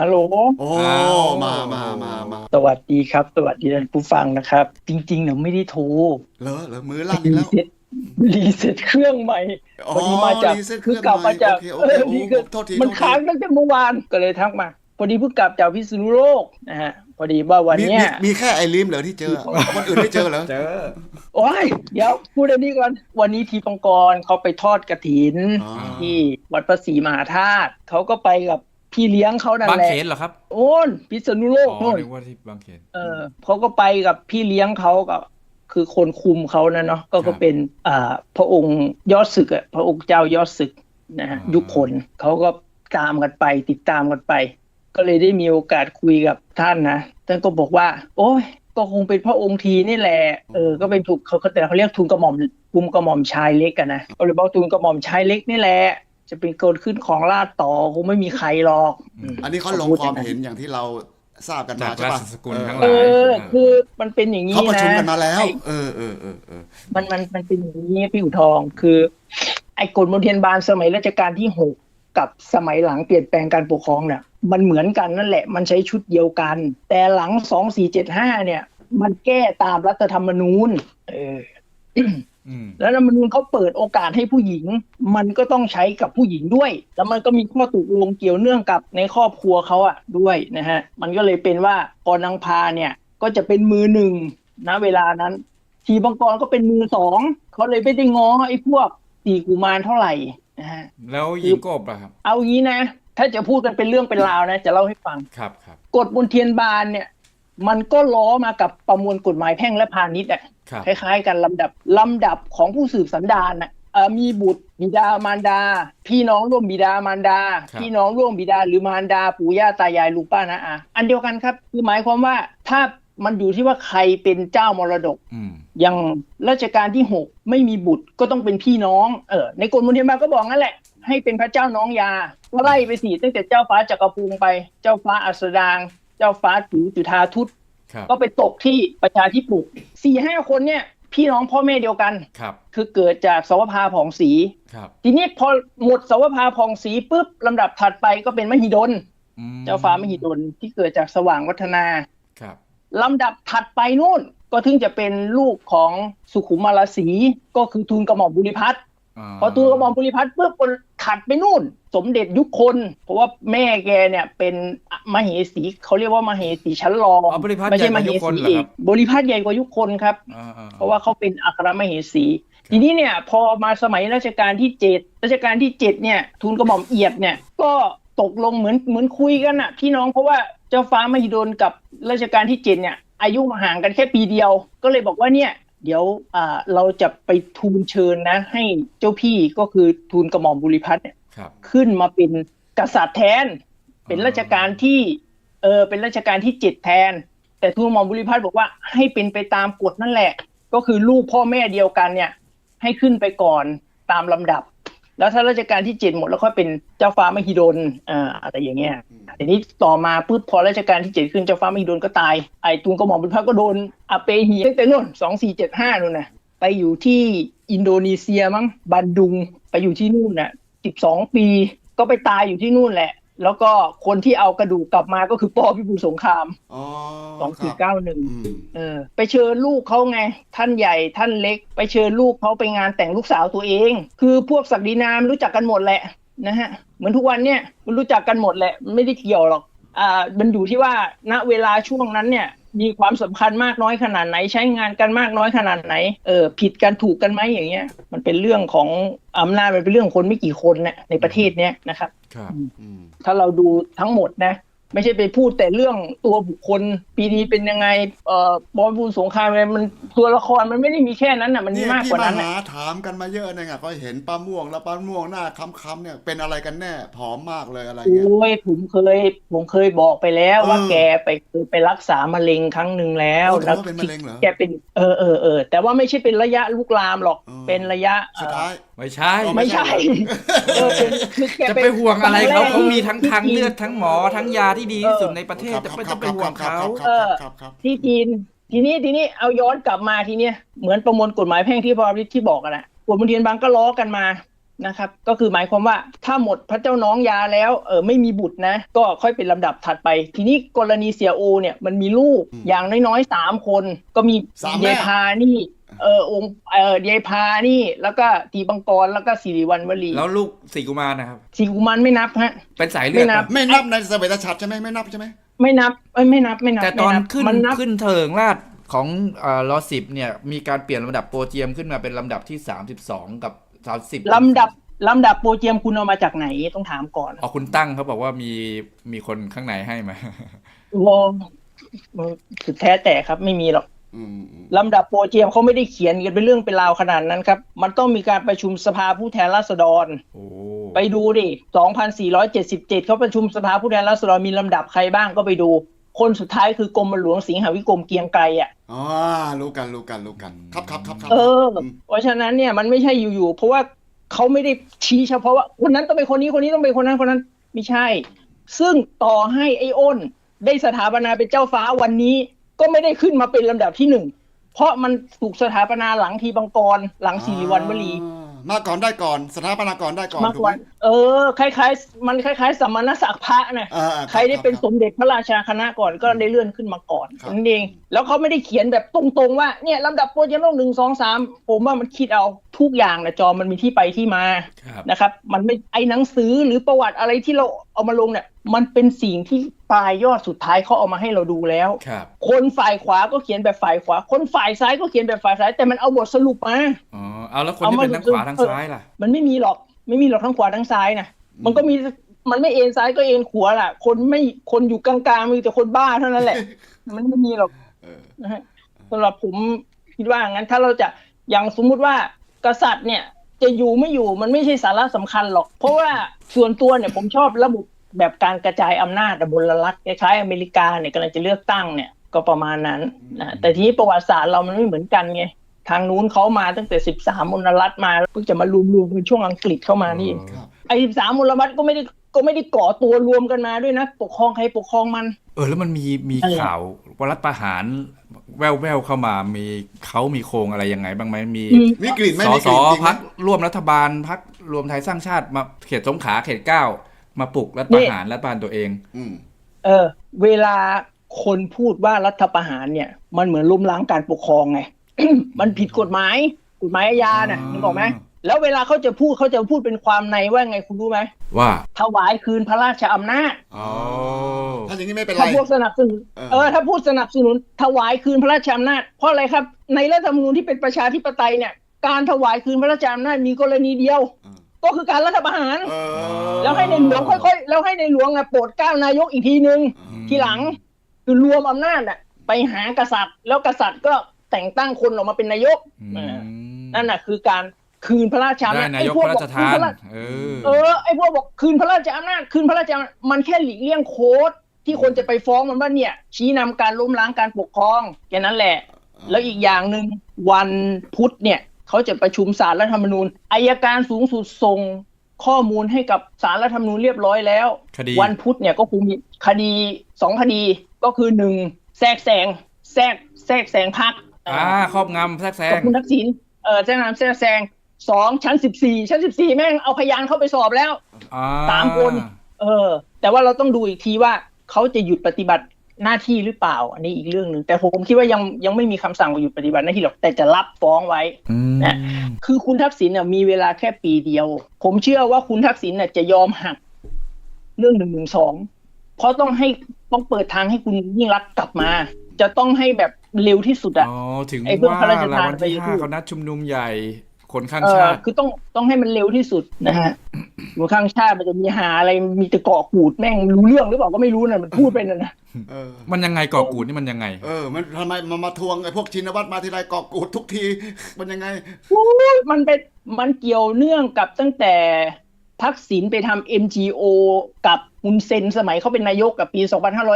ฮัลโหล โอ้อ้าวมามามามาสวัสดีครับ สวัสดีท่านผู้ฟังนะครับ จริงๆหนูไม่ได้โทรเหรอเหรอมือลั่นอีกรีแล้วเซ็ตรีเซ็ตเครื่องใหม่พอดีมาจากรีเซ็ตเคคืรื่อองกลับมาจากโอเคโอเอเคอโอ้นี่คือโทษทีมันโทษทีค้างตั้งแต่เมื่อวานก็เลยทักมาพอดีเพิ่งกลับจากพิษณุโลกนะฮะพอดีว่าวันมีเนี้มีย มีแค่ไอ้ลิมเหรอที่เจอคนอื่นไม่เจอเหรอเจอ โอ้ยเดี๋ยวพูดอันนี้ก่อน วันนี้ทีปังกรเขาไปทอดกระถิน อ๋อ ที่วัดพระศรีมหาธาตุเขาก็ไปกับ พี่เลี้ยงเขานั่นบางแหละเขนเหรอครับโอ้นพิษณุโลอ๋กอโน่นนึกว่าที่บางเขน เออเขาก็ไปกับพี่เลี้ยงเขากับคือคนคุมเขานะเนาะก็ครัก็บเป็นอ่าพระองค์ยอดศึกอะพระองค์เจ้ายอดศึกนะฮะอ่ายุยุคคนเขาก็ตามกันไปติดตามกันไป ก็เลยได้มีโอกาสคุยกับท่านนะท่านก็บอกว่า โอ้ยก็คงเป็นพระองค์ทีนี่แหละเออก็เป็นถูกเขาเขาแต่เขาเรียกทุนกระหม่อมทุนกระหม่อมชายเล็กกันนะก็เลยบอกทุนกระหม่อมชายเล็กนี่แหละ จะเป็นเกิดขึ้นของราชต่อคงไม่มีใครหรอกมอันนี้เขาลงความเห็นอย่างที่เราทราบกันจามากใช่ราป่ะชสกุลทั้งหเอลายอ คือมันเป็นอย่างนี้เขาประชุมนะกันมาแล้วไอ้เออเออเออเออมันมันมันเป็นอย่างนี้พี่อุทองคือ ไอ้กฎมนเทียนบานสมัยรัชกาลที่หกกับสมัยหลังเปลี่ยนแปลงการปกครองเนี่ยมันเหมือนกันนั่นแหละ มันใช้ชุดเดียวกัน แต่หลังสองสี่เจ็ดห้าเนี่ย มันแก้ตามรัฐธรรมนูญ เอออืม แล้วรัฐธรรมนูญเขาเปิดโอกาสให้ผู้หญิง มันก็ต้องใช้กับผู้หญิงด้วย แล้วมันก็มีข้อตกลงเกี่ยวเนื่องกับในครอบครัวเขาอะด้วยนะฮะมันก็เลยเป็นว่าพอนางพาเนี่ยก็จะเป็นมือหนึ่งนะเวลานั้น ทีบังกรก็เป็นมือสองเขาเลยไม่ได้ง้อไอ้พวกสี่กุมารเท่าไหร่นะฮะแล้วหญิงกบอะครับเอางี้นะถ้าจะพูดกันเป็นเรื่องเป็นราวนะ จะเล่าให้ฟังครับครับกฎบนเทียนบานเนี่ย มันก็ล้อมากับประมวลกฎหมายแพ่งและพาณิชย์อะครับคล้ายๆ กันลำดับลำดับของผู้สืบสันดานน่ะเอ่อมีบุตรบิดามารดา พี่น้องร่วมบิดามารดา พี่น้องร่วมบิดาหรือมารดา ปู่ย่าตายายลุงป้านะอาอันเดียวกันครับ คือหมายความว่าถ้ามันอยู่ที่ว่าใครเป็นเจ้ามรดกอืมอย่างรัชกาลที่หกไม่มีบุตรก็ต้องเป็นพี่น้องเออในกฎมนเทียนบานก็บอกนั่นแหละ ให้เป็นพระเจ้าน้องยาก็ไล่ไปสิตั้งแต่เจ้าฟ้าจักรพงศ์ไป เจ้าฟ้าอัสดาง เจ้าฟ้าถือจุธาทุตครับ ก็ไปตกที่ประชาธิปุกสี่ห้าคนเนี่ย พี่น้องพ่อแม่เดียวกันครับ คือเกิดจากสวภาผ่องศรีครับ ทีนี้พอหมดสวภาผ่องศรีปุ๊บลำดับถัดไปก็เป็นมหิดลอืมเจ้าฟ้ามหิดลที่เกิดจากสว่างวัฒนาครับลำดับถัดไปนู่นก็ถึงจะเป็นลูกของสุขุมารสีก็คือทูลกระหม่อมบุริพัฒน์พอทูลกระหม่อมบุริพัฒน์ปุ๊บก็ ถัดไปนู่น สมเด็จยุคคน เพราะว่าแม่แกเนี่ยเป็นมเหสีเขาเรียกว่ามเหสีชั้นรองอ๋อบริพัตรไม่ใหญ่ใช่กมว่าเหยุคคนสีเหรออีคกรับบริพัตรใหญ่กว่ายุคคนครับอ่าๆเพราะว่าเขาเป็นอัครมเหสีทีนี้เนี่ยพอมาสมัยรัชกาลที่เจ็ดรัชกาลที่เจ็ดเนี่ยทูลกระหม่อมเอียดเนี่ยก็ตกลงเหมือนเหมือนคุยกันอะพี่น้องเพราะว่าเจ้าฟ้ามหิดลกับรัชกาลที่เจ็ดเนี่ยอายุห่างกันแค่ปีเดียว ก็เลยบอกว่าเนี่ย เดี๋ยวอ่าเราจะไปทูลเชิญนะ ให้เจ้าพี่ก็คือทูลกระหม่อมบุริพัฒน์เนี่ยครับขึ้นมาเป็นกษัตริย์แทน เป็นรัชกาลที่เออเป็นรัชกาลที่เจ็ดแทน แต่ทูลหม่อมบุริพัฒน์บอกว่าให้เป็นไปตามกฎนั่นแหละ ก็คือลูกพ่อแม่เดียวกันเนี่ย ให้ขึ้นไปก่อนตามลำดับ แล้วถ้ารัชกาลที่เจ็ดหมดแล้วค่อยเป็นเจ้าฟ้ามหิดลอ่าอะไรอย่างเงี้ยทีนี้ต่อมาปุ๊บพอรัชกาลที่เจ็ดขึ้นเจ้าฟ้ามหิดลก็ตายไอ้ทูลกระหม่อมบุริพัฒน์ก็โดนอาเปหีตั้งแต่นู่นสองสี่เจ็ดห้านู่นนะไปอยู่ที่อินโดนีเซียมั้งบันดุงไปอยู่ที่นู่นน่ะสิบสองปีก็ไปตายอยู่ที่นู่นแหละ แล้วก็คนที่เอากระดูกกลับมาก็คือป้อพิบูลสงครามอ๋อสองคสี่รับเก้าหนึ่งอืมเออ ไปเชิญลูกเขาไง ท่านใหญ่ท่านเล็ก ไปเชิญลูกเขาไปงานแต่งลูกสาวตัวเอง คือพวกศักดินามรู้จักกันหมดแหละนะฮะ เหมือนทุกวันเนี่ยมันรู้จักกันหมดแหละ ไม่ได้เกี่ยวหรอก อ่า มันอยู่ที่ว่าณเวลาช่วงนั้นเนี่ยมีความสำคัญมากน้อยขนาดไหน ใช้งานกันมากน้อยขนาดไหนเออผิดกันถูกกันไหมอย่างเงี้ย มันเป็นเรื่องของอำนาจมันเป็นเรื่องของคนไม่กี่คนเนี่ยในประเทศเนี้ยนะครับ ครับอืมถ้าเราดูทั้งหมดนะ ไม่ใช่ไปพูดแต่เรื่องตัวบุคคล ปีนี้เป็นยังไงเอ่อบอลบูลสงครามอะไรมันตัวละครมันไม่ได้มีแค่นั้นน่ะ มันมีนี่มากพี่กว่ามานั้นหาน่ะถามกันมาเยอะนะไงก็เห็นป้าม่วงแล้วป้าม่วงหน้าค้ำๆเนี่ยเป็นอะไรกันแน่ผอมมากเลยอะไรโอเงี้ย้ยผมเคยผมเคยบอกไปแล้วเออว่าแกไปเคยไปรักษามะเร็งครั้งหนึ่งแล้วโอ้แต่แล้วว่าเป็นมะเร็งเหรอแกเป็นเออเออเออแต่ว่าไม่ใช่เป็นระยะลุกลามหรอกเออเป็นระยะสุดท้าย ไม่ใช่อ๋อไม่ใช่เออเป็นคือแกจะไปห่วงอะไรเขาเขามีทั้งที่ทางเลือดจีนทั้งหมอทั้งยาที่ดีที่สุดในประเทศครับจะไม่คต้รัอบงไปห่วงเขาครับครับครับครับที่จีน ทีนี้ทีนี้เอาย้อนกลับมาทีเนี้ยเหมือนประมวลกฎหมายแพ่งที่พอที่ที่บอกกันนะกฎมนเทียนบางก็ล้อกันมานะครับ ก็คือหมายความว่าถ้าหมดพระเจ้าน้องยาแล้วเออไม่มีบุตรนะ ก็ค่อยเป็นลำดับถัดไป ทีนี้กรณีเสียโอเนี่ยมันมีลูกอืมอย่างน้อยๆสามคน ก็มีสามแม่ยายพานี่ เออองค์เออยายพานี่แล้วก็ตีบังกรแล้วก็สิริวัณวลีแล้วลูกสี่กุมารนะครับสีกุมันไม่นับฮะเป็นสายเลือดไม่นับปะไม่นับในสเวตฉัตรใช่ไหมไม่นับใช่ไหมไม่นับเอ้ยไม่นับไม่นับแต่ตอนไม่บขึ้นมันนับขึ้นเถลิงราชของเอ่อรอสิบเนี่ยมีการเปลี่ยนลำดับโปรเจียมขึ้นมาเป็นลำดับที่ 32 กับ 30ลำดับลำดับโปรเจียมคุณเอามาจากไหนต้องถามก่อนอ๋อคุณตั้งเขาบอกว่ามีมีคนข้างในให้มาวอสุดแท้แต่ครับไม่มีหรอกอืมอืม ลำดับโปรเจียมเขาไม่ได้เขียนกันเป็นเรื่องเป็นราวขนาดนั้นครับ มันต้องมีการประชุมสภาผู้แทนราษฎรโอ้ไปดูดิ 2477 เขาประชุมสภาผู้แทนราษฎรมีลำดับใครบ้างก็ไปดู คนสุดท้ายคือกรมหลวงสิงหาวิกรมเกรียงไกรอะอ๋อรู้กันรู้กันรู้กัน ครับครับครับครับเออมเพราะฉะนั้นเนี่ยมันไม่ใช่อยู่ๆเพราะว่าเขาไม่ได้ชี้เฉพาะว่าคนนั้นต้องเป็นคนนี้คนนี้ต้องเป็นคนนั้นคนนั้นไม่ใช่ ซึ่งต่อให้ไอ้อ้นได้สถาปนาเป็นเจ้าฟ้าวันนี้ ก็ไม่ได้ขึ้นมาเป็นลำดับที่หนึ่งเพราะมันถูกสถาปนาหลังทีบังกร หลังสิริวัณวลีอ่ามาก่อนได้ก่อน สถาปนาก่อนได้ก่อนมากถูกกไหมว่าเออ คล้ายๆ มันคล้ายๆสมณศักดิ์พระนะอ่าอ่าใครได้เป็นบสมเด็จพระราชาคณะก่อนก็ได้เลื่อนขึ้นมาก่อนครับ นั่นเอง แล้วเขาไม่ได้เขียนแบบตรงๆว่าเนี่ยลำดับโปรเจกต์หนึ่งสองสามผมว่ามันคิดเอาทุกอย่างนะจอมันมีที่ไปที่มา ครับ นะครับมันไม่ไอหนังสือหรือประวัติอะไรที่เรา เอามาลงเนี่ย มันเป็นสิ่งที่ปลายยอดสุดท้ายเขาเอามาให้เราดูแล้ว ครับ คนฝ่ายขวาก็เขียนแบบฝ่ายขวา คนฝ่ายซ้ายก็เขียนแบบฝ่ายซ้าย แต่มันเอาบทสรุปมา อ๋อ เอาแล้วคนเอาที่มาเป็นทั้งขวาทั้งซ้ายล่ะ มันไม่มีหรอก ไม่มีหรอกทั้งขวาทั้งซ้ายนะ มันก็มี มันไม่เอ็นซ้ายก็เอ็นขวาแหละคนไม่ คนอยู่กลางๆมีแต่คนบ้าเท่านั้นแหละ มันไม่มีหรอกเออนะฮะสำหรับผมคิดว่างั้นถ้าเราจะ อย่างสมมุติว่ากษัตริย์เนี่ย จะอยู่ไม่อยู่มันไม่ใช่สาระสำคัญหรอก เพราะว่าส่วนตัวเนี่ยผมชอบระบบแบบการกระจายอำนาจบนรัฐคล้ายๆอเมริกาเนี่ยกำลังจะเลือกตั้งเนี่ยก็ประมาณนั้นนะแต่ทีนี้ประวัติศาสตร์เรามันไม่เหมือนกันไงทางนู้นเขามาตั้งแต่สิบสามมลรัฐมาเพิ่งจะมารวมรวมๆกันช่วงอังกฤษเข้ามานี่ครับไอ้สิบสามมลรัฐก็ไม่ได้ก็ไม่ได้ก่อตัวรวมกันมาด้วยนะ ปกครองใครปกครองมันเออ แล้วมันมีมีอะไรข่าววรัฐประหาร แววแววๆเข้ามามีเขามีโครงอะไรยังไง บ้างไหมมีอืมมีกลิ่นไหมสอมีกสลิ่อนจริงไหมพักร่วมรัฐบาลพักรวมไทยสร้างชาติมาเขตสงขลาเขตเก้ามาปลุกรัฐประหารรัฐบาลตัวเอง อืมเออ เวลาคนพูดว่ารัฐประหารเนี่ย มันเหมือนล้มล้างการปกครองไงมันผิดกฎหมายกฎหมายอาญาน่ะอ่านึนึกออกไหม แล้วเวลาเขาจะพูดเขาจะพูดเป็นความในว่าไงคุณรู้ไหมว่าถวายคืนพระราชอำนาจอ๋อถ้าอย่างนี้ไม่เป็นไรถ้าพวกสนับสนุนเออเออถ้าพูดสนับสนุน ถวายคืนพระราชอำนาจ เพราะอะไรครับ ในรัฐธรรมนูญที่เป็นประชาธิปไตยเนี่ยการถวายคืนพระราชอำนาจมีกรณีเดียวเออก็คือการรัฐประหารเออแล้วให้ในหลวงค่อยๆ แล้วให้ในหลวงอะโปรดเกล้านายกอีกทีนึงอืมทีหลังคือรวมอำนาจอะไปหากษัตริย์ แล้วกษัตริย์ก็แต่งตั้งคนออกมาเป็นนายกอืมเออนั่นน่ะคือการ คืนพระราชอำได้นาจนายไอ้กพวพระราชบอกคืทานพระราชเออเออไอ้พวกบอกคืนพระราชอำนาจคืนพระราชอำนาจมันแค่หลีกเลี่ยงโค้ดที่คนจะไปฟ้องมันว่าเนี่ย ชี้นำการล้มล้างการปกครองแค่นั้นแหละ แล้วอีกอย่างหนึ่งวันพุธเนี่ยเขาจะประชุมสารรัฐธรรมนูญอายการสูงสุดส่งข้อมูลให้กับสารรัฐธรรมนูญเรียบร้อยแล้วคดีวันพุธเนี่ยก็คงมีคดีสองคดีก็คือหนึ่งแทรกแซงแทรกแทรกแซงพักอ่าครอบงำแทรกแซกับงคุณทักษิณเออแทรกนำแทรกแซง สองชั้นสิบสี่ชั้นสิบสี่แม่งเอาพยานเข้าไปสอบแล้วอ่าสามคน เออ แต่ว่าเราต้องดูอีกทีว่าเขาจะหยุดปฏิบัติหน้าที่หรือเปล่า อันนี้อีกเรื่องหนึ่งแต่ผมคิดว่ายังยังไม่มีคำสั่งว่าหยุดปฏิบัติหน้าที่หรอกแต่จะรับฟ้องไว้อืมนะคือคุณทักษิณเนี่ยมีเวลาแค่ปีเดียว ผมเชื่อว่าคุณทักษิณเนี่ยจะยอมหักเรื่องหนึ่งหนึ่งสองเพราะต้องให้ต้องเปิดทางให้คุณยิ่งรักษณ์กลับมา จะต้องให้แบบเร็วที่สุดอะอ๋อถึงไอ้เพิ่งว่าพระราชทานวันที่ไปห้าเขานัดชุมนุมใหญ่ คนข้างเออชาติคือต้องต้องให้มันเร็วที่สุดนะฮะอยู่ข้างชาติมันจะมีหาอะไรมีแต่เกาะกูดแม่งรู้เรื่องหรือเปล่าก็ไม่รู้นะมันพูดไปนั่นนะเออมันยังไงก่อกูดนี่มันยังไง เออ มันทำไมมามาทวงไอ้พวกชินวัตรมาทีไรกอกกูดทุกที มันยังไงโอ้ยมันเป็นมันเกี่ยวเนื่องกับตั้งแต่ทักษิณไปทำ MGO กับฮุนเซนสมัยเขาเป็นนายกกับปี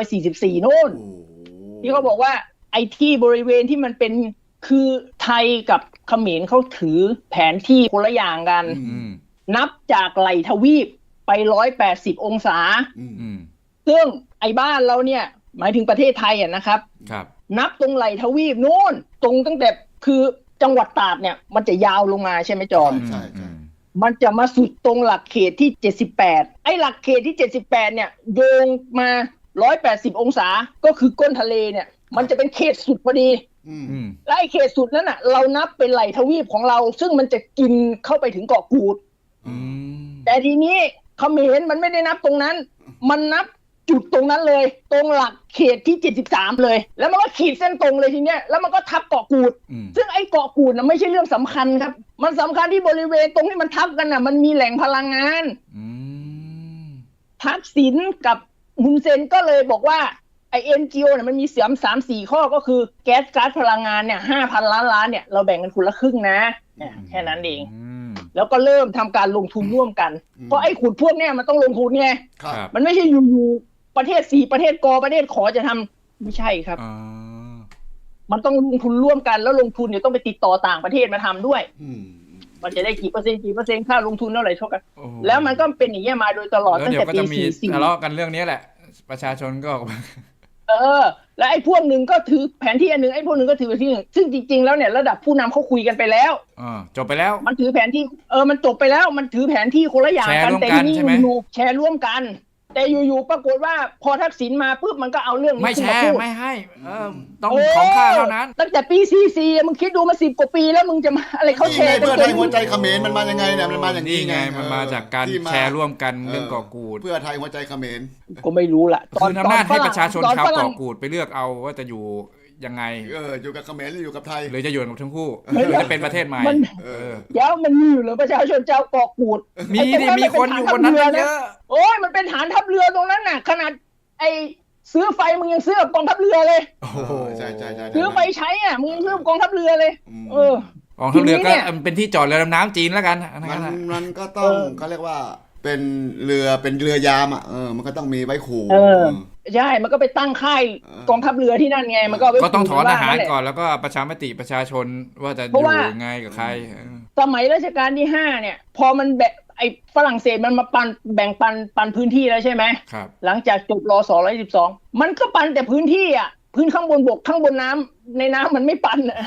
2544 โน่นโอ้ที่เขาบอกว่าไอ้ที่บริเวณที่มันเป็นคือไทยกับ เขมรเขาถือแผนที่คนละอย่างกันอืมนับจากไหลทวีปไป180องศาอืมอืมซึ่งไอ้บ้านเราเนี่ย หมายถึงประเทศไทยอะนะครับครับ นับตรงไหลทวีปนู่นตรงตั้งแต่คือจังหวัดตราดเนี่ย มันจะยาวลงมาใช่ไหมจอมใช่ใช่อืมมันจะมาสุดตรงหลักเขตที่ 78 ไอ้หลักเขตที่ 78 เนี่ยโยงมา 180 องศา ก็คือก้นทะเลเนี่ย มันจะเป็นเขตสุดพอดีอืมอืม และไอ้เขตสุดนั้นน่ะ เรานับเป็นไหลทวีปของเรา ซึ่งมันจะกินเข้าไปถึงเกาะกูดอืมแต่ทีนี้เขมรมันไม่ได้นับตรงนั้น มันนับจุดตรงนั้นเลย ตรงหลักเขตที่ 73 เลย แล้วมันก็ขีดเส้นตรงเลยทีเนี้ยแล้วมันก็ทับเกาะกูดอืมซึ่งไอ้เกาะกูดนะไม่ใช่เรื่องสำคัญครับ มันสำคัญที่บริเวณตรงที่มันทับกันน่ะ มันมีแหล่งพลังงานอืมทักษิณกับมุนเซนก็เลยบอกว่า ไอเอ็นจีโอเนี่ยมันมีเสียมสามสี่ข้อก็คือแก๊สก๊าซพลังงานเนี่ยห้าพันล้านล้านเนี่ยเราแบ่งกันคนละครึ่งนะเนี่ยแค่นั้นเองอืมแล้วก็เริ่มทำการลงทุนร่วมกัน เพราะไอ้ขุดพวกเนี่ยมันต้องลงทุนไงครับครับมันไม่ใช่อยู่ๆประเทศสี่ประเทศกอประเทศขอจะทำไม่ใช่ครับอ่ามันต้องลงทุนร่วมกันแล้วลงทุนเนี่ยต้องไปติดต่อต่างประเทศมาทำด้วยอืมมันจะได้กี่เปอร์เซ็นต์กี่เปอร์เซ็นต์ค่าลงทุนเท่าไหร่เท่ากันโอ้โหแล้วมันก็เป็นอย่างเงี้ยมาโดยตลอดแล้วตั้งเดี๋ยแต่วก็ปีจะมีสี่สี่ทะเลาะกันเรื่องนี้แหละ ประชาชนก็ เออ แล้วไอ้พวกหนึ่งก็ถือแผนที่อันหนึ่งไอ้พวกหนึ่งก็ถือแผนที่หนึ่งซึ่งจริงๆแล้วเนี่ยระดับผู้นำเขาคุยกันไปแล้ว อ่าจบไปแล้ว มันถือแผนที่เออมันจบไปแล้ว มันถือแผนที่คนละอย่างแชร์กันร่วมแต่กันทีนี้ใช่ไหม อยู่ๆแชร์ร่วมกัน แต่อยู่ๆปรากฏว่าพอทักษิณมาปุ๊บมันก็เอาเรื่องนี้ไม่ขึ้นแชมาร์พูด ไม่ให้เออต้องของข้าเท่านั้น ตั้งแต่ปีซีซีมึงคิดดูมาสิบกว่าปีแล้วมึงจะมาอะไรเขาแชนี่ไงร์กันเพื่อเกิไทยนหัวใจเขมรมันมายังไงเนี่ยมันมาอย่างนี้นี่ไงไงมันมาจากการที่มแชร์ร่วมกันเรื่องเกาะกูดเพื่อไทยหัวใจเขมร ก็ไม่รู้ล่ะคืนอำนาจให้ประชาชนตอนชาวฝรั่งเกาะกูดไปเลือกเอาว่าจะอยู่ ยังไงเอออยู่กับเขมรหรืออยู่กับไทยหรือจะอยู่กับทั้งคู่ไม่หรือจะเป็นประเทศใหม่มันเอเอออเดี๋ยวมันมีอยู่เหรือประชาชนเจ้าเกาะกูดมีไอ้ดิตรงมีคนอยู่บนนั้นตั้งเยอะโอ้ยมันเป็นฐานทัพเรือตรงนั้นน่ะ ขนาดไอ้ซื้อไฟมึงยังซื้อกับกองทัพเรือเลยโอ้โอ้โหใช่ใช่ใช่ซื้อไฟใช้อะมึงยังซื้อกับกองทัพเรือเลยมเออกองทัพเรือทีก็นี้เนี่ยเป็นที่จอดเรือดำน้ำจีนแล้วกันอันนั้มันนน่ะมันก็ต้องเออเขาเรียกว่าเป็นเรือเป็นเรือยามอะเออมันก็ต้องมีไว้ขู่เออ ใช่มันก็ไปตั้งค่ายเออกองทัพเรือที่นั่นไง มันก็เาไว้ก็ต้องถอนทหารขู่ก่อนแล้วก็ประชามติประชาชนว่าจะอเพราะยู่ว่ายังไงกับใครเออสมัยรัชกาลที่ห้าเนี่ย พอมันแบ่งไอ้ฝรั่งเศสมันมาปันแบ่งปันปันพื้นที่แล้วใช่ไหมครับหลังจากจบรอสอร้อยสิบสองมันก็ปันแต่พื้นที่อะพื้นข้างบนบกข้างบนน้ำในน้ำมันไม่ปันอะ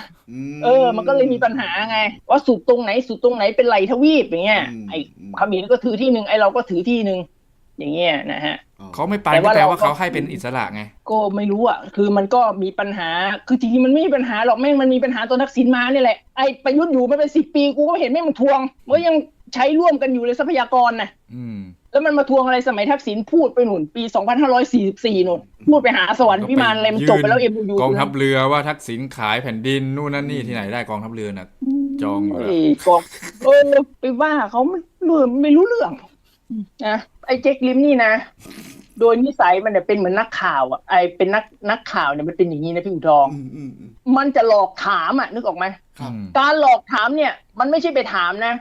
มเออ มันก็เลยมีปัญหาไง ว่าสุดตรงไหนสุดตรงไหนเป็นไหลทวีปอย่างเงี้ยอืมไอ้เขมรก็ถือที่หนึ่งไอ้เราก็ถือที่หนึ่งอย่างเงี้ยนะฮะอ๋อ เขาไม่ปันแต่ก็ว่าแปลเราว่าเขาให้เป็นอิสระไง ก็ไม่รู้อะ คือมันก็มีปัญหา คือจริงๆมันไม่มีปัญหาหรอกแม่งมันมีปัญหาตอนทักษิณมาเนี่ยแหละ ไอ้ประยุทธ์อยู่มาเป็นสิบปีกูก็เห็นแม่งมันทวงว่ายังใช้ร่วมกันอยู่เลยทรัพยากรนะอืมแล้วมันมาทวงอะไรสมัยทักษิณพูดไปหนุนปี 2544หนุนพูดไปหาสวรรค์พิมานอะไรมันจบไปแล้วเอ็มยูกองทัพเรือว่าทักษิณขายแผ่นดินนู่นนั่นนี่ที่ไหนได้กองทัพเรือน่ะจองอยู่แล้วเอ้ยกองเออไปว่าเขาไม่เรื่องไม่รู้เรื่อง นะไอ้เจ๊กลิมนี่นะ โดยนิสัยมันเนี่ยเป็นเหมือนนักข่าวอะไอเป็นนักนักข่าวเนี่ยมันเป็นอย่างนี้นะพี่อุทองอืมอืมอืมมันจะหลอกถามอะนึกออกไหมครับอืมการหลอกถามเนี่ย มันไม่ใช่ไปถามนะ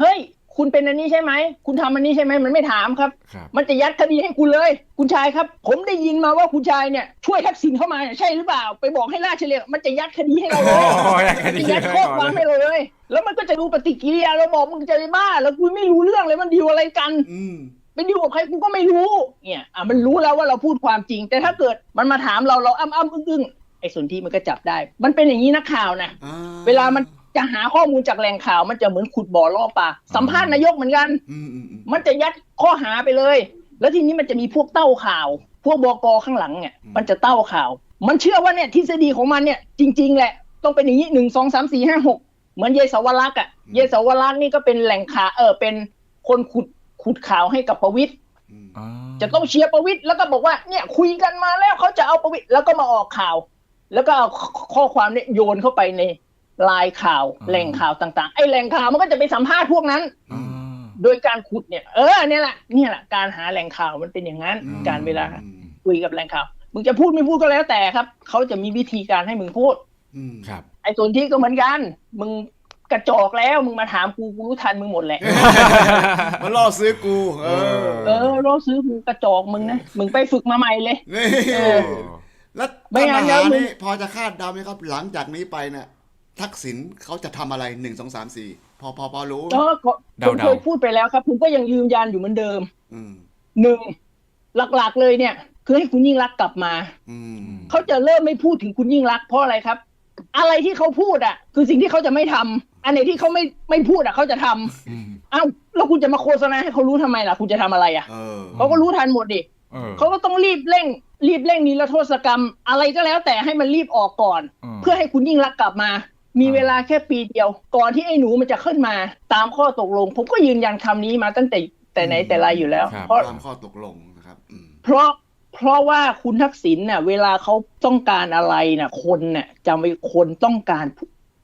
เฮ้ย คุณเป็นอันนี้ใช่ไหม คุณทำอันนี้ใช่ไหมมันไม่ถามครับครับ มันจะยัดคดีให้คุณเลย คุณชายครับ ผมได้ยินมาว่าคุณชายเนี่ยช่วยทักษิณเข้ามาเนี่ยใช่หรือเปล่า ไปบอกให้ราชเลมันจะยัดคดีให้เราเลโอ้ยยคมันดีจะยัดไว้ข้อก่อนความเลให้ยเราเลย แล้วมันก็จะดูปฏิกิริยาเราบอกมึงจะไปบ้า แล้วกูไม่รู้เรื่องเลยมันดีลอะไรกันอืมเป็นดีลกับใครกูก็ไม่รู้ เนี่ยอะมันรู้แล้วว่าเราพูดความจริง แต่ถ้าเกิดมันมาถามเราเราอ้ำอ้ำอึ้งอึ้งไอ้ส่วนที่มันก็จับได้ มันเป็นอย่างนี้นักข่าวนะอ่เวลามัน จะหาข้อมูลจากแหล่งข่าวมันจะเหมือนขุดบ่อล่อปลาสัมภาษณ์นายกเหมือนกันอืมอืมอืมมันจะยัดข้อหาไปเลย แล้วทีนี้มันจะมีพวกเต้าข่าว พวกบกข้างหลังเนี่ยมันจะเต้าข่าว มันเชื่อว่าเนี่ยทฤษฎีของมันเนี่ยจริง ๆ แหละ ต้องเป็นอย่างนี้หนึ่งสองสามสี่ห้าหกเหมือนเยสาวรักษ์อะเยสาวรักษ์นี่ก็เป็นแหล่งข่าวเออเป็นคนขุดขุดข่าวให้กับประวิตยอืมอ่าจะต้องเชียร์ประวิตยแล้วก็บอกว่าเนี่ยคุยกันมาแล้วเขาจะเอาประวิตยแล้วก็มาออกข่าว แล้วก็เอาข้อความเนี่ยโยนเข้าไปในไลายข่าวแหล่งข่าวต่าง ๆ ไอ้แหล่งข่าวมันก็จะไปสัมภาษณ์พวกนั้นอ่าโดยการขุดเนี่ย เออเนี่ยแหละเนี่ยแหละการหาแหล่งข่าวมันเป็นอย่างนั้นอืมการเวลาอืมคุยกับแหล่งข่าวมึงจะพูดไม่พูดก็แล้วแต่ครับเขาจะมีวิธีการให้มึงพูดอืมครับ ไอ้ส่วนที่ก็เหมือนกัน มึงกระจอกแล้วมึงมาถามกูกูรู้ทันมึงหมดแหละมาล่อซื้อกู เออ เออรอซื้อกูกระจอกมึงนะมึงไปฝึกมาใหม่เลยนี่เออแล้วไม่ท่านงั้ทนแล้วหารมึงนี่พอจะคาดเดาไหมครับ หลังจากนี้ไปเนี่ย ทักษิณเขาจะทำอะไรหนึ่งสองสามสี่พอพอพอรู้ก็ก็เดาผมๆเคยพูดไปแล้วครับ ผมก็ยังยืนยันอยู่เหมือนเดิมอืมหนึ่งหลักๆเลยเนี่ย คือให้คุณยิ่งรักษณ์กลับมา อืมเขาจะเริ่มไม่พูดถึงคุณยิ่งรักษณ์เพราะอะไรครับ อะไรที่เขาพูดอะ คือสิ่งที่เขาจะไม่ทำอันไหนที่เขาไม่ไม่พูดอะเขาจะทำอืมอ้าวแล้วคุณจะมาโฆษณาให้เขารู้ทำไมล่ะ คุณจะทำอะไรอะเออเขาก็รู้ทันหมดดิเออเขาก็ต้องรีบเร่ง รีบเร่งนิรโทษกรรม อะไรก็แล้วแต่ให้มันรีบออกก่อนมเพื่อให้คุณยิ่งรักษณ์กลับมา มีเวลาแค่ปีเดียว ก่อนที่ไอ้หนูมันจะขึ้นมาตามข้อตกลง ผมก็ยืนยันคำนี้มาตั้งแต่แต่ไหนแต่ไรอยู่แล้วครับเพราะตามข้อตกลงนะครับอืมเพราะเพราะว่าคุณทักษิณน่ะเวลาเขาต้องการอะไรน่ะ คนน่ะจำไว้คนต้องการ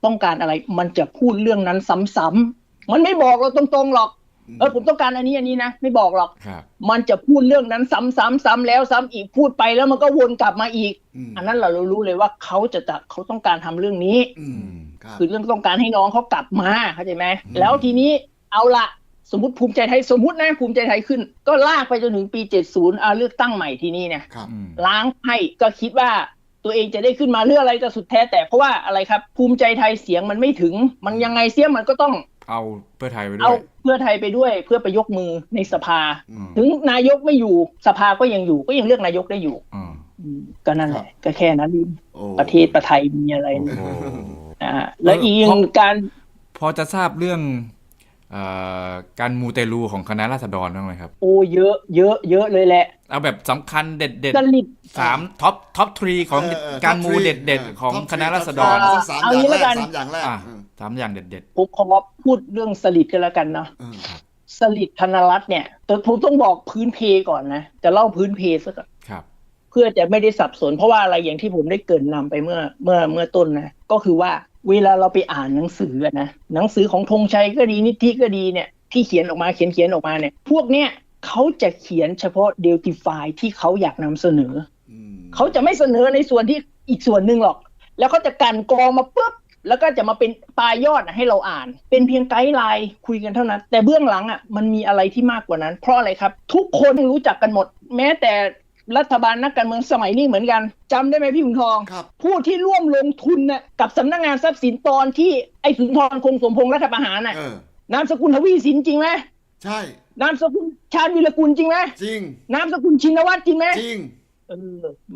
ต้องการอะไร มันจะพูดเรื่องนั้นซ้ำๆมันไม่บอกเราตรงๆหรอก เออผมต้องการอันนี้อันนี้นะไม่บอกหรอกครับมันจะพูดเรื่องนั้นซ้ำๆซ้ำแล้วซ้ำอีกพูดไปแล้วมันก็วนกลับมาอีกอืมอันนั้นเรารู้เลยว่าเขาจะจะเขาต้องการทำเรื่องนี้อืมครับคือเรื่องต้องการให้น้องเขากลับมาเข้าใจไหมอืมแล้วทีนี้เอาละสมมติภูมิใจไทยสมมตินะภูมิใจไทยขึ้น ก็ลากไปจนถึงปี 70เอาเลือกตั้งใหม่ทีนี้เนี่ยครับอืมล้างไพ่ก็คิดว่าตัวเองจะได้ขึ้นมาเรื่องอะไรก็สุดแท้แต่เพราะว่าอะไรครับ ภูมิใจไทยเสียงมันไม่ถึง มันยังไงเสียมันก็ต้อง เอาเพื่อไทยไปด้เอาวย เพื่อไทยไปด้วยเพื่อไปยกมือในสภา อืม ถึงนายกไม่อยู่สภาก็ยังอยู่ก็ยังเลือกนายกได้อยู่ อืมอืมก็นั่นแหครัละบก็แค่นั้นเองโอ้ประเทศประไทยมีอะไรโอ้โหอ่าแล้วอีกอย่างการพอจะทราบเรื่องเอ่อการมูเตลูของคณะราษฎรบ้างไหมครับ โอ้เยอะเยอะเยอะเลยแหละเอาแบบสำคัญเด็ดเด็ดจริตสามท็อปท็อปทรีของเออเออการมู top three เด็ดเด็ดเออของ top คณะ three ราษฎรสักสามเอาอย่างงี้แรแล้วกักนสามอย่างแรกอะ อืม สามอย่างเด็ดเด็ดผมขอพูดเรื่องสลิดกันแล้วกันเนาะอืมสลิดธนรัตน์เนี่ยแต่ผมต้องบอกพื้นเพก่อนนะจะเล่าพื้นเพซะก่อนครับเพื่อจะไม่ได้สับสน เพราะว่าอะไรอย่างที่ผมได้เกรินนำไปเมื่อเมื่อเมื่อต้นนะก็คือว่าเวลาเราไปอ่านหนังสืออะนะหนังสือของธงชัยก็ดีนิติก็ดีเนี่ยที่เขียนออกมาเขียนเขียนออกมาเนี่ย พวกเนี้ยเขาจะเขียนเฉพาะเดลติฟายที่เขาอยากนำเสนออืมเขาจะไม่เสนอในส่วนที่อีกส่วนหนึ่งหรอก แล้วเขาจะกลันกรองมาปุ๊บ แล้วก็จะมาเป็นปลายยอดน่ะให้เราอ่าน เป็นเพียงไกด์ไลน์คุยกันเท่านั้น แต่เบื้องหลังอะมันมีอะไรที่มากกว่านั้น เพราะอะไรครับ ทุกคนรู้จักกันหมด แม้แต่รัฐบาลนักการเมืองสมัยนี้เหมือนกันจำได้ไหมพี่ขุนทองครับผู้ที่ร่วมลงทุนน่ะกับสำนักงานทรัพย์สินตอนที่ไอ้สุนทรคงสมพงษ์รัฐประหารน่ะเออนามสกุลทวีสินจริงไหมใช่ นามสกุลชาญวิรกุลจริงไหมจริง นามสกุลชินวัตรจริงไหมจริงเออ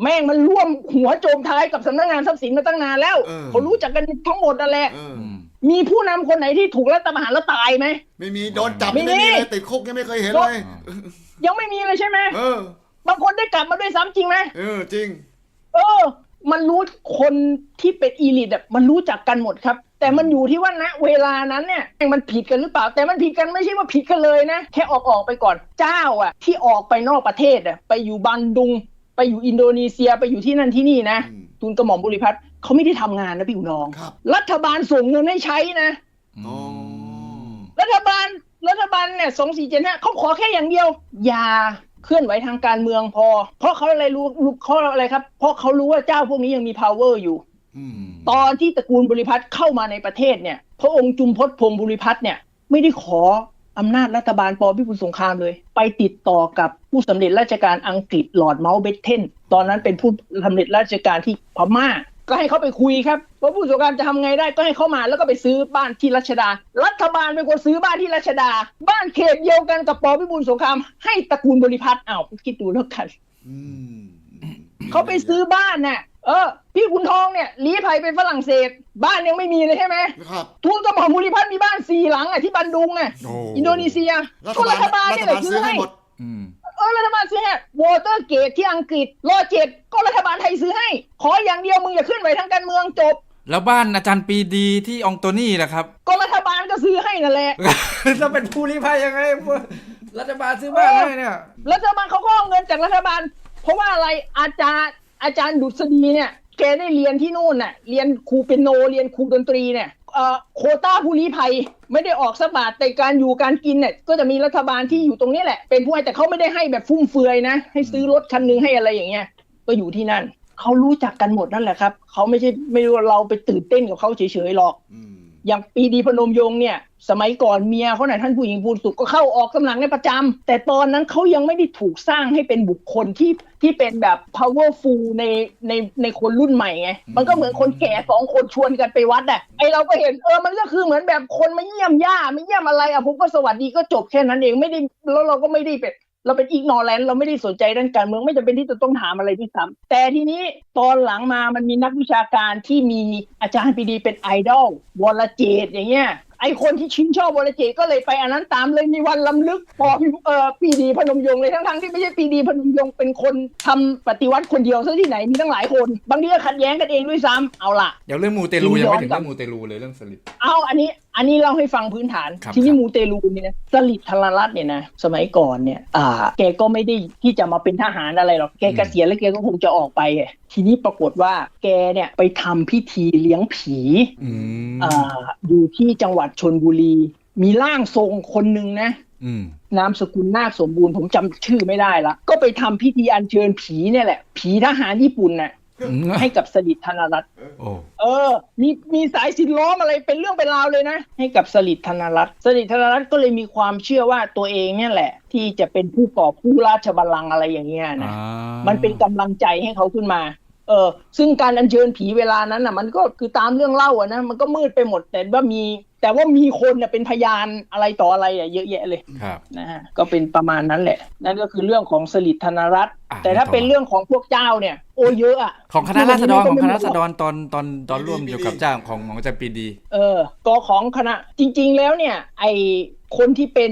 แม่งมันร่วมหัวโจมท้ายกับสำนักงานทรัพย์สินมาตั้งนานแล้วเออเขารู้จักกันทั้งหมดนั่นแหละเอออืมมีผู้นำคนไหนที่ถูกรัฐประหารแล้วตายไหมไม่มีโดนจับไม่ไม่มีมีเลยติดคุกยังไม่เคยเห็นเลยยังไม่มีเลยใช่ไหมเออบางคนได้กลับมาด้วยซ้ำจริงไหมเออจริง เออ มันรู้คนที่เป็นอีลิทอะมันรู้จักกันหมดครับแต่มันอยู่ที่ว่าณเวลานั้นเนี่ยมันผิดกันหรือเปล่า แต่มันผิดกันไม่ใช่ว่าผิดกันเลยนะ แค่ออกออกไปก่อนเจ้าอะ ที่ออกไปนอกประเทศอะไปอยู่บันดุง ไปอยู่อินโดนีเซียไปอยู่ที่นั่นที่นี่นะอืมทุนกระหม่อมบุริพัฒน์เขาไม่ได้ทำงานนะพี่อุนองครับรัฐบาลส่งเงินให้ใช้นะอ๋อรัฐบาลรัฐบาลเนี่ยสองสี่เจ็ดห้าเขาขอแค่อย่างเดียว อย่าเคลื่อนไหวทางการเมืองพอ เพราะเขาอะไรรู้รู้เขาอะไรครับ เพราะเขารู้ว่าเจ้าพวกนี้ยังมี power อยู่อืมตอนที่ตระกูลบริพัตรเข้ามาในประเทศเนี่ยพระองค์จุมพลพงศ์บริพัตรเนี่ย ไม่ได้ขอ อำนาจรัฐบาลปพิบูลสงครามเลย ไปติดต่อกับผู้สำเร็จราชการอังกฤษลอร์ดเมาส์เบตเทนตอนนั้นเป็นผู้สำเร็จราชการที่พม่า ก็ให้เขาไปคุยครับว่าผู้สงครามจะทำไงได้ก็ให้เขามาแล้วก็ไปซื้อบ้านที่รัชดา รัฐบาลเป็นคนซื้อบ้านที่รัชดา บ้านเขตเดียวกันกับปพิบูลสงคราม ให้ตระกูลบริพัตรอ้าวคิดดูแล้วกันอืมเขาไปซื้อบ้านน่ะ เออ พี่ขุนทองเนี่ยลี้ภัยเป็นฝรั่งเศส บ้านยังไม่มีเลยใช่ไหมครับทูลกระหม่อมบุริพัฒน์มีบ้านสี่หลังอะที่บันดุงอะโอ้อินโดนีเซียรัฐก็บาลรัฐบาลรัเนี่ฐยแหบาละลซื้ซื้ออให้ให้หมดอืมเออรัฐบาลซื้อให้วอเตอร์เกตที่อังกฤษรอเจ็ดก็รัฐบาลไทยซื้อให้ ขออย่างเดียวมึงอย่าขึ้นไปทางการเมืองจบ แล้วบ้านอาจารย์ปรีดีที่อองโตนี่ล่ะครับ ก็รัฐบาลก็ซื้อให้นั่นแหละจะเป็นผู้ลี้ภัยยังไงรัฐบาลซื้อบ้านให้เนี่ยรัฐบาลเขาก็เอาเงินจากรัฐบาล เพราะว่าอะไรอาจารย์ อาจารย์ดุษฎีเนี่ยแกได้เรียนที่นู่นน่ะ เรียนครูเปียโน เรียนครูดนตรีเนี่ยเอ่อโควต้าผู้ลี้ภัยไม่ได้ออกสักบาทแต่การอยู่การกินเนี่ยก็จะมีรัฐบาลที่อยู่ตรงนี้แหละ เป็นผู้ให้แต่เขาไม่ได้ให้แบบฟุ่มเฟือยนะ ให้ซื้อรถคันหนึงให้อะไรอย่างเงี้ยก็อยู่ที่นั่นเขารู้จักกันหมดนั่นแหละครับเขาไม่ใช่ไม่รู้ว่าเราไปตื่นเต้นกับเขาเฉยๆหรอก อย่างปีดีพนมยงเนี่ย สมัยก่อนเมียเขาเนี่ยท่านผู้หญิงปูนสุขก็เข้าออกตำหนักในประจำแต่ตอนนั้นเขายังไม่ได้ถูกสร้างให้เป็นบุคคลที่ที่เป็นแบบ powerful ในในในคนรุ่นใหม่ไง มันก็เหมือนคนแก่สองคนชวนกันไปวัดอะไอเราก็เห็นเออมันก็คือเหมือนแบบคนมาเยี่ยมย่าไม่เยี่ยมอะไรอะผมก็สวัสดีก็จบแค่นั้นเองไม่ได้แล้วเราก็ไม่ได้ไป เราเป็นอีกนอแลนเราไม่ได้สนใจด้านการเมืองไม่จำเป็นที่จะต้องถามอะไรด้วยซ้ำแต่ทีนี้ตอนหลังมามันมีนักวิชาการที่มีอาจารย์ปรีดีเป็นไอดอลวรเจตน์อย่างเงี้ยไอคนที่ชื่นชอบวรเจตน์ก็เลยไปอันนั้นตามเลยมีวันลำลึกปอเอ่อปรีดีพนมยงค์เลยทั้งๆที่ไม่ใช่ปรีดีพนมยงค์เป็นคนทำปฏิวัติคนเดียวซะที่ไหนมีตั้งหลายคน บางทีก็ขัดแย้งกันเองด้วยซ้ำเอาล่ะเดี๋ยวเรื่องมูเตลูย้อนยังไม่ถึงกลับเรื่องมูเตลูเลยเรื่องสลิดเอาอันนี้ อันนี้เล่าให้ฟังพื้นฐานครับทีนี้ครับมูเตลูเนี่ยนะสลิดธนรัตน์เนี่ยนะสมัยก่อนเนี่ยอ่าแกก็ไม่ได้ที่จะมาเป็นทหารอะไรหรอกแกเกษียณแล้วแกก็คงจะออกไปอะทีนี้ปรากฏว่าแกเนี่ยไปทำพิธีเลี้ยงผีอืมอ่าอยู่ที่จังหวัดชนบุรี มีร่างทรงคนหนึ่งนะอืมนามสกุลนาคสมบูรณ์ผมจำชื่อไม่ได้ละก็ไปทำพิธีอัญเชิญผีเนี่ยแหละ ผีทหารญี่ปุ่นน่ะ ให้กับสลิดธนรัตน์โอ้เออ มีมีสายสินล้อมอะไรเป็นเรื่องเป็นราวเลยนะ ให้กับสลิดธนรัตน์สลิดธนรัตน์ก็เลยมีความเชื่อว่าตัวเองเนี่ยแหละ ที่จะเป็นผู้กอบผู้ราชบัลลังก์อะไรอย่างเงี้ยนะอ่ามันเป็นกำลังใจให้เขาขึ้นมาเออซึ่งการอัญเชิญผีเวลานั้นน่ะ มันก็คือตามเรื่องเล่าอะนะมันก็มืดไปหมดแต่ว่ามี แต่ว่ามีคนน่ะเป็นพยานอะไรต่ออะไรอะเยอะแยะเลยครับนะฮะก็เป็นประมาณนั้นแหละ นั่นก็คือเรื่องของสลิดธนรัตน์อะแต่ถ้าต่อเป็นเรื่องของพวกเจ้าเนี่ยโอ้เยอะอะของคณะราษฎรของคณะราษฎรรตอนตอนตอนร่วมอยู่กับเจ้าของของอาจารย์ปรีดีเออก็ของคณะจริง ๆ แล้วเนี่ยไอคนที่เป็น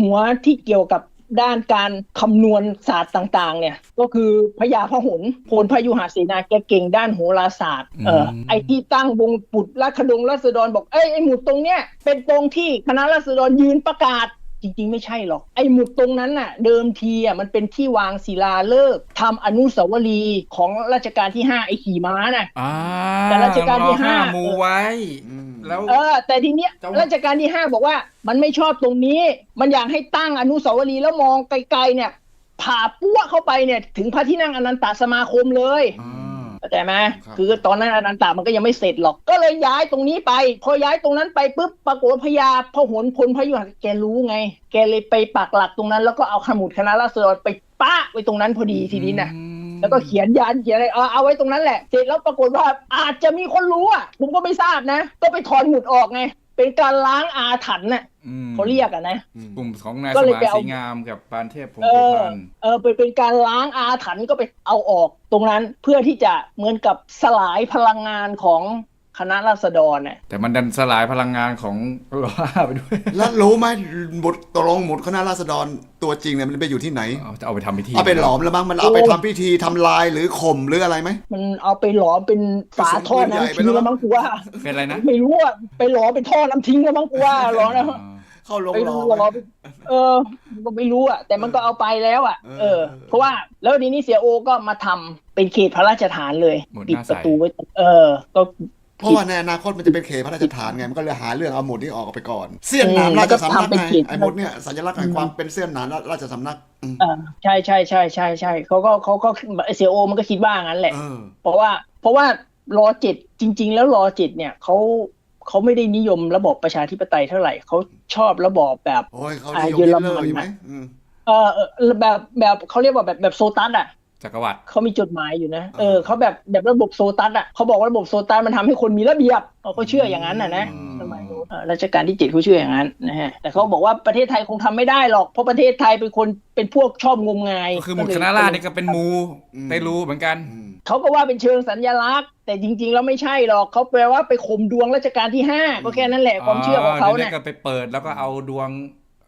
หัวที่เกี่ยวกับ ด้านการคำนวณศาสตร์ต่าง ๆ เนี่ย ก็คือพญาพหลโพลพยุหเสนาแกเก่งด้านโหราศาสตร์เอออืมไอที่ตั้งวงปุตราคดงราษฎรบอกเอ้ยไอหมุดตรงเนี้ยเป็นตรงที่คณะราษฎรยืนประกาศ จริง ๆ ไม่ใช่หรอก ไอหมุดตรงนั้นน่ะ เดิมทีอะมันเป็นที่วางศิลาฤกษ์ทำอนุสาวรีย์ของรัชกาลที่ห้าไอขี่ม้าน่ะอ่าแต่รัชกาลที่รอห้ามูไว้อืมแล้วเออ แต่ทีเนี้ยเจ้ารัชกาลที่ห้าบอกว่า มันไม่ชอบตรงนี้ มันอยากให้ตั้งอนุสาวรีย์แล้วมองไกลๆเนี่ย ผ่าปั้วเข้าไปเนี่ย ถึงพระที่นั่งอนันตสมาคมเลยอ่า เข้าใจไหมครับคือตอนนั้นอนันตามันก็ยังไม่เสร็จหรอก ก็เลยย้ายตรงนี้ไป พอย้ายตรงนั้นไปปุ๊บปรากฏว่าพญาพหลพลพยุหแกรู้ไง แกเลยไปปักหลักตรงนั้น แล้วก็เอาขมุดคณะราษฎรไปป้าไว้ตรงนั้นพอดีทีนี้นะอืมแล้วก็เขียนยันเขียนอะไรเอาเอาไว้ตรงนั้นแหละ เสร็จแล้วปรากฏว่าอาจจะมีคนรู้อะ ผมก็ไม่ทราบนะ ก็ไปถอนหมุดออกไง เป็นการล้างอาถรรพ์น่ะอืมเขาเรียกอะนะอืมกลุ่มของนายก็สเลยมานไปเอาสีงามกับปานเทพพงเอศ์โพอพันธ์เออเป็นเป็นการล้างอาถรรพ์ก็ไปเอาออก ตรงนั้นเพื่อที่จะเหมือนกับสลายพลังงานของ คณะราษฎรน่ะแต่มันดันสลายพลังงานของรอห้าไปด้วยแล้วรู้ไหมหมุดตกลงหมุดคณะราษฎรตัวจริงเนี่ยมันไปอยู่ที่ไหน เอาจะเอาไปทำพิธีเอาไปหลอมแล้วมั้งมันเอาไปทำพิธีทำลายหรือข่มหรืออะไรไหม มันเอาไปหลอมเป็นฝาท่อน้ำทิ้งแล้วมั้งกูว่า เป็นอะไรนะไม่รู้อะไปหลอมเป็นท่อน้ำทิ้งแล้วมั้งกูว่าหลอมนะอ๋อเข้าลงไปหลดูอมหลไหมอมเออก็ไม่รู้อะแต่มันก็เอาไปแล้วอะเออ เออ เพราะว่าแล้วทีนี้เสียโอก็มาทำเป็นเขตพระราชฐานเลย หมุดปิดหน้าปใสระตูไว้เออ ก็ เพราะว่าในอนาคตมันจะเป็นเขตพระราชฐานไงมันก็เลยหาเรื่องเอาหมุดนี้ออกไปก่อน เสี้ยนหนามราชสำนักไงไอ้หมุดเนี่ยสัญลักษณ์แห่งความเป็นเสี้ยนหนามราชสำนักอืมอ่าใช่ใช่ใช่ใช่ใช่เขาก็เขาก็เสียโอมันก็คิดว่างั้นแหละเออเพราะว่าเพราะว่ารอเจ็ดจริง ๆ แล้วรอเจ็ดเนี่ยเขาเขาไม่ได้นิยมระบอบประชาธิปไตยเท่าไหร่เขาชอบระบอบแบบโอ้ยเขาอ่านิยมเยอฮิรตมันเลอร์อยู่ไหมอืมเออเออแบบแบบเขาเรียกว่าแบบแบบโซตัสอะ จักรวรรดิเขามีจดหมายอยู่นะอ่าเออเขาแบบแบบระบบโซตัสอะเขาบอกว่าระบบโซตัสมันทำให้คนมีระเบียบเขาก็เชื่ออย่างนั้นน่ะนะสมัยนู้นเออรัชกาลที่เจ็ดเขาเชื่ออย่างนั้นนะฮะแต่เขาบอกว่าประเทศไทยคงทำไม่ได้หรอกเพราะประเทศไทยเป็นคนเป็นพวกชอบงมงายก็คือหมุดคณะราษฎรนี่ก็เป็นมูเตลูเหมือนกันอืมเขาก็ว่าเป็นเชิงสัญลักษณ์ แต่จริง ๆ แล้วไม่ใช่หรอกเขาแปลว่าไปข่มดวงรัชกาลที่ห้าก็แค่นั้นแหละความเชื่อของเขาดี๋วเนี่ยก็ไปเปิดแล้วก็เอาดวง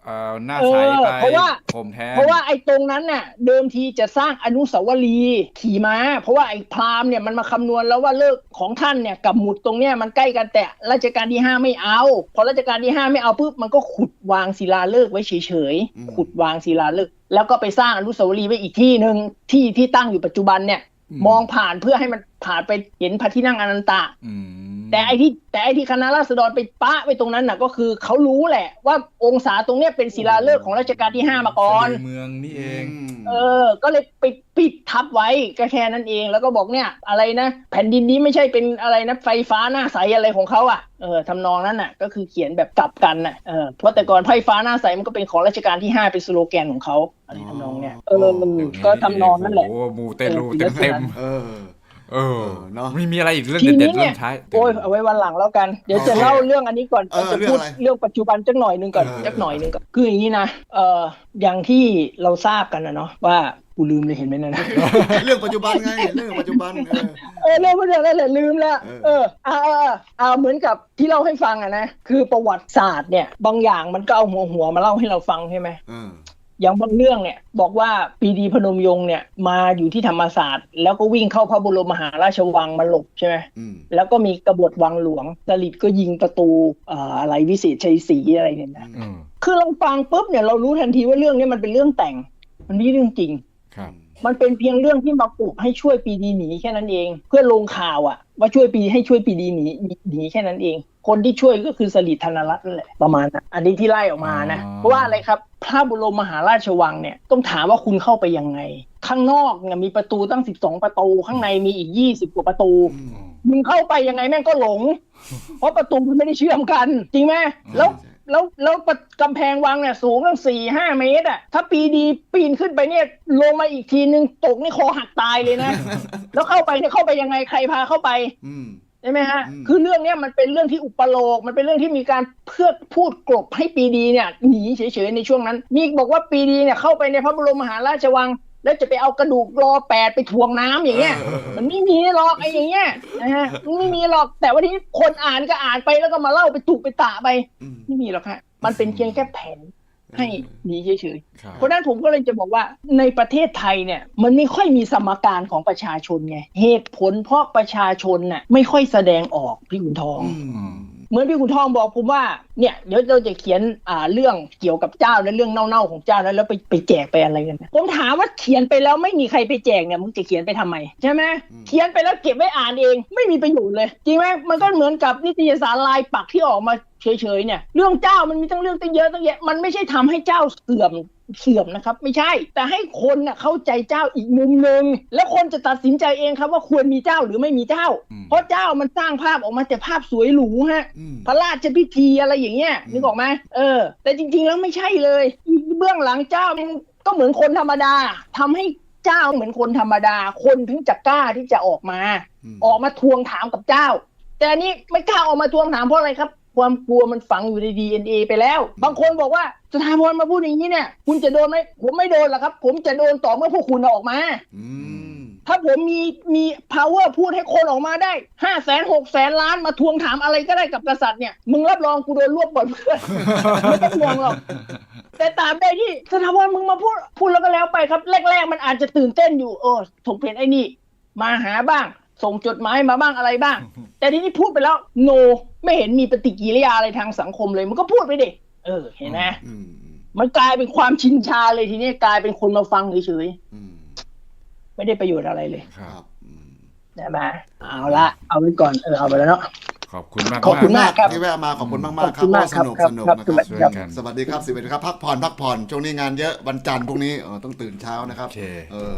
เอ่อหน้าเออใสไปเพราะว่า ผมแทนเพราะว่าไอ้ตรงนั้นน่ะ เดิมทีจะสร้างอนุสาวรีย์ขี่ม้า เพราะว่าไอ้พราหมณ์เนี่ยมันมาคำนวณแล้วว่าเลิกของท่านเนี่ยกับหมุดตรงเนี้ยมันใกล้กันแต่รัชกาลที่ห้าไม่เอา พอรัชกาลที่ห้าไม่เอาปุ๊บมันก็ขุดวางศิลาฤกษ์ไว้เฉยอืมๆขุดวางศิลาฤกษ์แล้วก็ไปสร้างอนุสาวรีย์ไว้อีกที่หนึ่งที่ที่ตั้งอยู่ปัจจุบันเนี่ย มองผ่านเพื่อให้มันผ่านไปเห็นพระที่นั่งอนันตะอืม แต่ไอ้ที่แต่ไอ้ที่คณะราษฎรไปปะไว้ตรงนั้นน่ะ ก็คือเขารู้แหละ ว่าองศาตรงเนี้ยเป็นศิลาฤกษ์ของรัชกาลที่ห้ามาก่อนสะดืเมืองนี่เองมเออ ก็เลยไปปิดทับไว้ก็แค่นั้นเอง แล้วก็บอกเนี่ยอะไรนะ แผ่นดินนี้ไม่ใช่เป็นอะไรนะไฟฟ้าหน้าใสอะไรของเขาอะเออทำนองนั้นน่ะ ก็คือเขียนแบบกลับกันน่ะเออเพราะแต่ก่อนไฟฟ้าหน้าใสมันก็เป็นของรัชกาลที่ห้าเป็นสโลแกนของเขาอะไรทำนองเนี้ยเออก็ทำนองนั่นแหละโอ้โหมูเตลูเออเต็มเออๆ เออเนอะมีมีอะไรอีกเรื่องทีเด็นี้ดๆเนี่เรื่อยงท้ายโอ้ยเอาไว้วันหลังแล้วกัน เดี๋ยวจะโอเคเล่าเรื่องอันนี้ก่อนเออจะเรื่องพูดอะไรเรื่องปัจจุบันจักหน่อยหนึงก่อนเออจักหน่อยหนึงก่อนคืออย่างนี้นะเอ่ออย่างที่เราทราบกันนะเนาะว่ากูลืมเลยเห็นไหมนะเรื่องปัจจุบันไงเรื่องปัจจุบันเออเออเรื่องเรื่องอะไรลืมแล้วเออเออเอาเอาเอาเอาเหมือนกับที่เล่าให้ฟังอะนะคือประวัติศาสตร์เนี่ยบางอย่างมันก็เอาหัวหัวมาเล่าให้เราฟังใช่ไหมเอออย่างบางเรื่องเนี่ยบอกว่าปรีดีพนมยงค์เนี่ยมาอยู่ที่ธรรมศาสตร์ แล้วก็วิ่งเข้าพระบรมมหาราชวังมาหลบใช่ไหมอืม แล้วก็มีกบฏวังหลวงสลิดก็ยิงประตูเอ่ออะไรวิเศษชัยศรีอะไรเนี่ยนะอืมคือเราฟังปุ๊บเนี่ยเรารู้ทันทีว่าเรื่องนี้มันเป็นเรื่องแต่ง มันไม่ใช่เรื่องจริง ครับมันเป็นเพียงเรื่องที่มาปลุกให้ช่วยปีดีหนีแค่นั้นเอง เพื่อลงข่าวอะว่าช่วยปีให้ช่วยปีดีหนีหนีแค่นั้นเอง คนที่ช่วยก็คือสลิดธนรัตน์นั่นแหละประมาณนั้นอันนี้ที่ไล่ออกมานะอ๋อเพราะว่าอะไรครับ พระบรมมหาราชวังเนี่ยต้องถามว่าคุณเข้าไปยังไง ข้างนอกเนี่ยมีประตูตั้ง 12 ประตู ข้างในมีอีก 20 กว่าประตูอืมมึงเข้าไปยังไงแม่งก็หลง เพราะประตูมันไม่ได้เชื่อมกัน จริงไหมแล้วแล้วแล้วประกำแพงวังเนี่ยสูงตั้งสี่ห้าเมตรอะถ้าปีดีปีนขึ้นไปเนี่ยลงมาอีกทีนึงตกนี่คอหักตายเลยนะ แล้วเข้าไปเนี่ยเข้าไปยังไงใครพาเข้าไปอืม ใช่ไหมฮะอืมคือเรื่องเนี้ยมันเป็นเรื่องที่อุปโลกมันเป็นเรื่องที่มีการเพื่อพูดกลบให้ปีดีเนี่ยหนีเฉยๆในช่วงนั้น มีบอกว่าปีดีเนี่ยเข้าไปในพระบรมมหาราชวัง แล้วจะไปเอากระดูกรอแปดไปทวงน้ำอย่างเงี้ยมันไม่มีหรอกไอ้อย่างเงี้ยนะฮะมันไม่มีหรอกแต่ว่าที่คนอ่านก็อ่านไปแล้วก็มาเล่าไปถูกไปตะไปอืมไม่มีหรอกฮะมันเป็นเพียงแค่แผน ให้หนีเฉยครับๆเพราะฉะนั้นผมก็เลยจะบอกว่าในประเทศไทยเนี่ยมันไม่ค่อยมีสมการของประชาชนไงเหตุผลเพราะประชาชนน่ะไม่ค่อยแสดงออกพี่ขุนทองอืมเหมือนพี่ขุนทองบอกผมว่าเนี่ยเดี๋ยวเราจะเขียนอ่าเรื่องเกี่ยวกับเจ้าและเรื่องเน่าๆของเจ้าแล้วแล้วไปไปแจกไปอะไรกันนะผมถามว่าเขียนไปแล้วไม่มีใครไปแจกเนี่ยมึงจะเขียนไปทำไมใช่ไหมเขียนไปแล้วเก็บไว้อ่านเอง ไม่มีประโยชน์เลย จริงไหมมันก็เหมือนกับนิตยสารลายปักที่ออกมา เฉยๆเนี่ย เรื่องเจ้ามันมีตั้งเรื่องตั้งเยอะตั้งแยะมันไม่ใช่ทำให้เจ้าเสื่อมเสื่อมนะครับ ไม่ใช่ แต่ให้คนน่ะเข้าใจเจ้าอีกมุมหนึ่งแล้วคนจะตัดสินใจเองครับว่าควรมีเจ้าหรือไม่มีเจ้าอืมเพราะเจ้ามันสร้างภาพออกมาแต่ภาพสวยหรูฮะอืมพระราชพิธีอะไรอย่างเงี้ยอืมนึกออกไหมเออ แต่จริงๆแล้วไม่ใช่เลยเบื้องหลังเจ้ามันก็เหมือนคนธรรมดาทำให้เจ้าเหมือนคนธรรมดา คนถึงจะกล้าที่จะออกมาอืมออกมาทวงถามกับเจ้า แต่อันนี้ไม่กล้าออกมาทวงถามเพราะอะไรครับ ความกลัวมันฝังอยู่ใน DNA ไปแล้ว บางคนบอกว่าสถาพรมาพูดอย่างนี้เนี่ย คุณจะโดนไหมผมไม่โดนหรอกครับ ผมจะโดนต่อเมื่อพวกคุณเอาออกมาอืมถ้าผมมีมี power พูดให้คนออกมาได้ห้าแสนหกแสนล้านมาทวงถามอะไรก็ได้กับกษัตริย์เนี่ย มึงรับรองกูโดนรวบหมดเพื่อนไม่ต้องห่วงหรอกแต่ตามได้ที่สถาพรมึงมาพูดพูดแล้วก็แล้วไปครับ แรก ๆ มันอาจจะตื่นเต้นอยู่เออถกเพนไอ้นี่มาหาบ้าง ส่งจดหมายมาบ้างอะไรบ้าง แต่ทีนี้พูดไปแล้วโน ไม่เห็นมีปฏิกิริยาอะไรทางสังคมเลย มันก็พูดไปดิเออ เห็นไหมอืมมันกลายเป็นความชินชาเลยทีนี้กลายเป็นคนมาฟังเฉยอืมๆไม่ได้ประโยชน์อะไรเลยคครัรับบอืมใช่ไหมเอาละเอาไว้ก่อนเออเอาไปแล้วเนาะขอบคุณมากขอบคุณมากครับที่แวะมาขอบคุณมากขมาอกบๆคคุรับณมากครับสนุกครับสนุกครับนะครับช่วยครับกันสวัสดีครับสิบเอ็ดครับพักผ่อนพักผ่อนช่วงนี้งานเยอะวันจันทร์พรุ่งนี้เออต้องตื่นเช้านะครับโอเคเออ